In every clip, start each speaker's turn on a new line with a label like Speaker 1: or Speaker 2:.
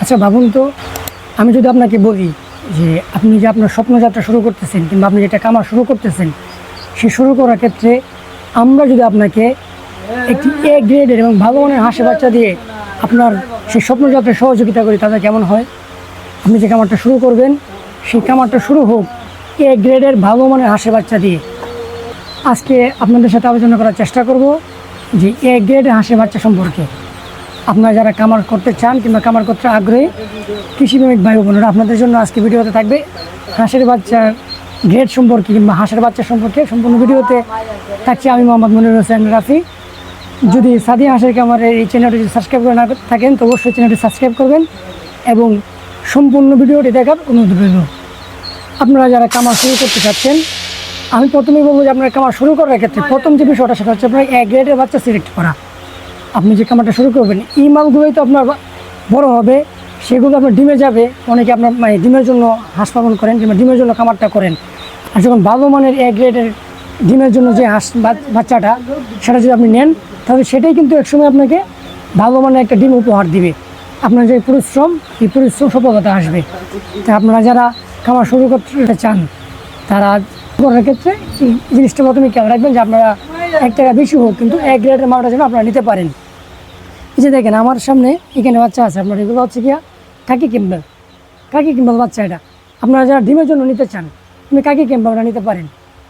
Speaker 1: আচ্ছা ভাবুন তো, আমি যদি আপনাকে বলি যে আপনি যে আপনার স্বপ্নযাত্রা শুরু করতেছেন কিংবা আপনি যেটা কামার শুরু করতেছেন, সে শুরু করার ক্ষেত্রে আমরা যদি আপনাকে একটি এ গ্রেডের এবং ভালো মানের হাসি বাচ্চা দিয়ে আপনার সেই স্বপ্নযাত্রায় সহযোগিতা করি, তাহলে কেমন হয়? আপনি যে কামারটা শুরু করবেন, সেই কামারটা শুরু হোক এ গ্রেডের ভালো মানের হাসি বাচ্চা দিয়ে। আজকে আপনাদের সাথে আলোচনা করার চেষ্টা করব যে এ গ্রেডের হাঁসের বাচ্চা সম্পর্কে। আপনারা যারা কামার করতে চান কিংবা কামার করতে আগ্রহী, কৃষিপ্রেমিক ভাই বোনেরা, আপনাদের জন্য আজকে ভিডিওতে থাকবে হাঁসের বাচ্চার গ্রেড সম্পর্কে কিংবা হাঁসের বাচ্চা সম্পর্কে। সম্পূর্ণ ভিডিওতে থাকছে আমি মোহাম্মদ মনির হোসেন রাফি। যদি সাদি হাঁসের কামারের এই চ্যানেলটি যদি সাবস্ক্রাইব করে না থাকেন, তো অবশ্যই চ্যানেলটি সাবস্ক্রাইব করবেন এবং সম্পূর্ণ ভিডিওটি দেখার অনুরোধ রইল। আপনারা যারা কামার শুরু করতে চাচ্ছেন, আমি প্রথমেই বলব যে আপনার কামার শুরু করার ক্ষেত্রে প্রথম যে বিষয়টা সেটা হচ্ছে আপনার এক গ্রেডের বাচ্চা সিলেক্ট করা। আপনি যে কামারটা শুরু করবেন, এই মালগুলোই তো আপনার বড় হবে, সেগুলো আপনার ডিমে যাবে। অনেকে আপনার মানে ডিমের জন্য হাঁস পালন করেন কিংবা ডিমের জন্য কামারটা করেন। আর যখন ভালো মানের এক গ্রেডের ডিমের জন্য যে হাঁস বাচ্চাটা, সেটা যদি আপনি নেন, তাহলে সেটাই কিন্তু একসময় আপনাকে ভালো মানের একটা ডিম উপহার দিবে। আপনার যে পরিশ্রম, এই পরিশ্রম সফলতা আসবে। তা আপনারা যারা খামার শুরু করতে চান, তারা করার ক্ষেত্রে এই জিনিসটা প্রথমে খেয়াল রাখবেন যে আপনারা এক টাকা বেশি হোক, কিন্তু এক গ্রেডের মালটা যেন আপনারা নিতে পারেন। এই যে দেখেন, আমার সামনে এখানে বাচ্চা আছে। আপনার এগুলো হচ্ছে গিয়া কাকি কিম্বেল। কাকি কিম্বেল বাচ্চা এটা। আপনারা যারা ডিমের জন্য নিতে চান আপনি কাকি কিম্বেলটা নিতে পারেন।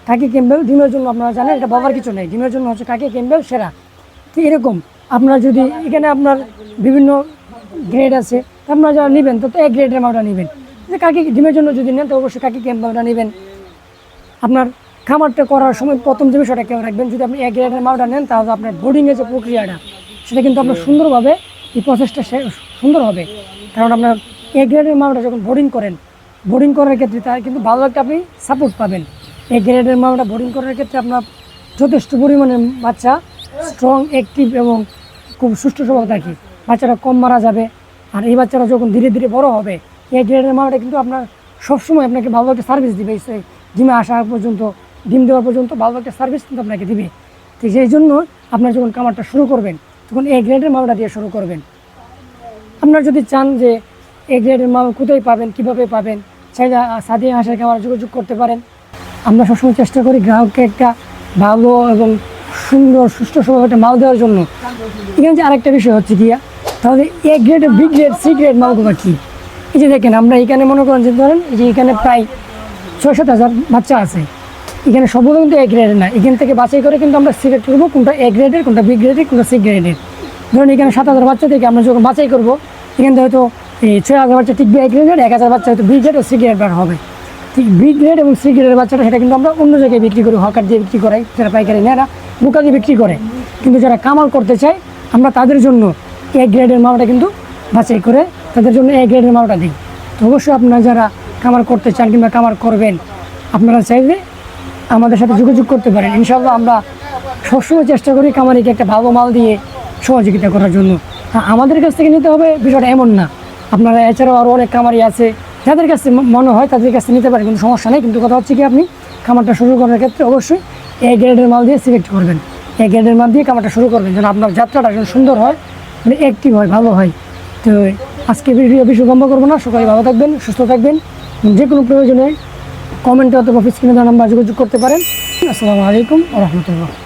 Speaker 1: কাকি কিম্বেল ডিমের জন্য আপনারা জানেন, এটা বাবার কিছু নেই। ডিমের জন্য হচ্ছে কাকি কিম্বেল সেরা। তো এরকম আপনার যদি এখানে আপনার বিভিন্ন গ্রেড আছে আপনারা যারা নেবেন, তো এক গ্রেডের মালটা নেবেন। কাকি ডিমের জন্য যদি নেন, তো অবশ্যই কাকি কিম্বেলটা নেবেন। আপনার খামারটা করার সময় প্রথম যে বিষয়টা কেউ রাখবেন, যদি আপনি এক গ্রেডের মালটা নেন, তাহলে আপনার বোর্ডিংয়ের যে প্রক্রিয়াটা সেটা কিন্তু আপনার সুন্দরভাবে এই প্রসেসটা সুন্দর হবে। কারণ আপনার এ গ্রেডের মালটা যখন বোর্ডিং করেন বোর্ডিং করার ক্ষেত্রে তার কিন্তু ভালো একটা আপনি সাপোর্ট পাবেন। এক গ্রেডের মালটা বোর্ডিং করার ক্ষেত্রে আপনার যথেষ্ট পরিমাণে বাচ্চা স্ট্রং অ্যাক্টিভ এবং খুব সুষ্ঠু স্বভাব থাকে। বাচ্চারা কম মারা যাবে আর এই বাচ্চারা যখন ধীরে ধীরে বড় হবে এই গ্রেডের মালটা কিন্তু আপনার সবসময় আপনাকে ভালো একটা সার্ভিস দিবে। এই ডিমে আসা পর্যন্ত ডিম দেওয়া পর্যন্ত ভালো একটা সার্ভিস কিন্তু আপনাকে দিবে। তো সেই জন্য আপনার যখন কামারটা শুরু করবেন তখন এই গ্রেডের মালটা দিয়ে শুরু করবেন। আপনারা যদি চান যে এ গ্রেডের মাল কোথায় পাবেন, কীভাবে পাবেন, চাইলে সাদিয়া হাঁসের খাবার যোগাযোগ করতে পারেন। আমরা সবসময় চেষ্টা করি গ্রাহককে একটা ভালো এবং সুন্দর, সুস্থ স্বভাব একটা মাল দেওয়ার জন্য। এখানে যে আরেকটা বিষয় হচ্ছে কি তাহলে A grade B grade C grade মালগুলো কী? এই যে দেখেন, আমরা এখানে মনে করেন যে ধরেন যে এখানে প্রায় ছয় সাত হাজার বাচ্চা আছে। এখানে সবগুলো কিন্তু এ গ্রেডের না। এখান থেকে বাছাই করে কিন্তু আমরা সিলেক্ট করব, কোনটা এ গ্রেডের কোনটা বি গ্রেডের কোনটা সি গ্রেডের ধরুন এখানে সাত হাজার বাচ্চা থেকে আমরা যখন বাছাই করব, এখান থেকে হয়তো এই ছয় হাজার বাচ্চা টিকবে এ গ্রেডের এক হাজার বাচ্চা হয়তো বি গ্রেড ও সি গ্রেড বার হবে। ঠিক বি গ্রেড এবং সি গ্রেডের বাচ্চাটা সেটা কিন্তু আমরা অন্য জায়গায় বিক্রি করি, হকার দিয়ে বিক্রি করাই, যারা পাইকারি নেয় বুকা দিয়ে বিক্রি করে। কিন্তু যারা কামাল করতে চায়, আমরা তাদের জন্য এ গ্রেডের মালটা কিন্তু বাছাই করে তাদের জন্য এ গ্রেডের মালটা দিই। তো অবশ্যই আপনারা যারা কামার করতে চান কিংবা কামার করবেন, আপনারা চাইলে আমাদের সাথে যোগাযোগ করতে পারেন। ইনশাল্লাহ আমরা সবসময় চেষ্টা করি কামারিকে একটা ভালো মাল দিয়ে সহযোগিতা করার জন্য। আমাদের কাছ থেকে নিতে হবে বিষয়টা এমন না। আপনারা এছাড়াও আরও অনেক কামারি আছে। যাদের কাছে মনে হয় তাদের কাছে নিতে পারেন কিন্তু সমস্যা নেই। কিন্তু কথা হচ্ছে কি আপনি খামারটা শুরু করার ক্ষেত্রে অবশ্যই এ গ্রেডের মাল দিয়ে সিলেক্ট করবেন। এ গ্রেডের মাল দিয়ে খামারটা শুরু করবেন যেন আপনার যাত্রাটা যেন সুন্দর হয় মানে অ্যাক্টিভ হয়, ভালো হয়। তো আজকে ভিডিও বেশি লম্বা করব না। সকালে ভালো থাকবেন, সুস্থ থাকবেন। যে কোনো প্রয়োজনে কমেন্টে অথবা অফিস কিনে নাম্বার যোগাযোগ করতে পারেন। আসসালামু আলাইকুম রহমতুল্লাহ।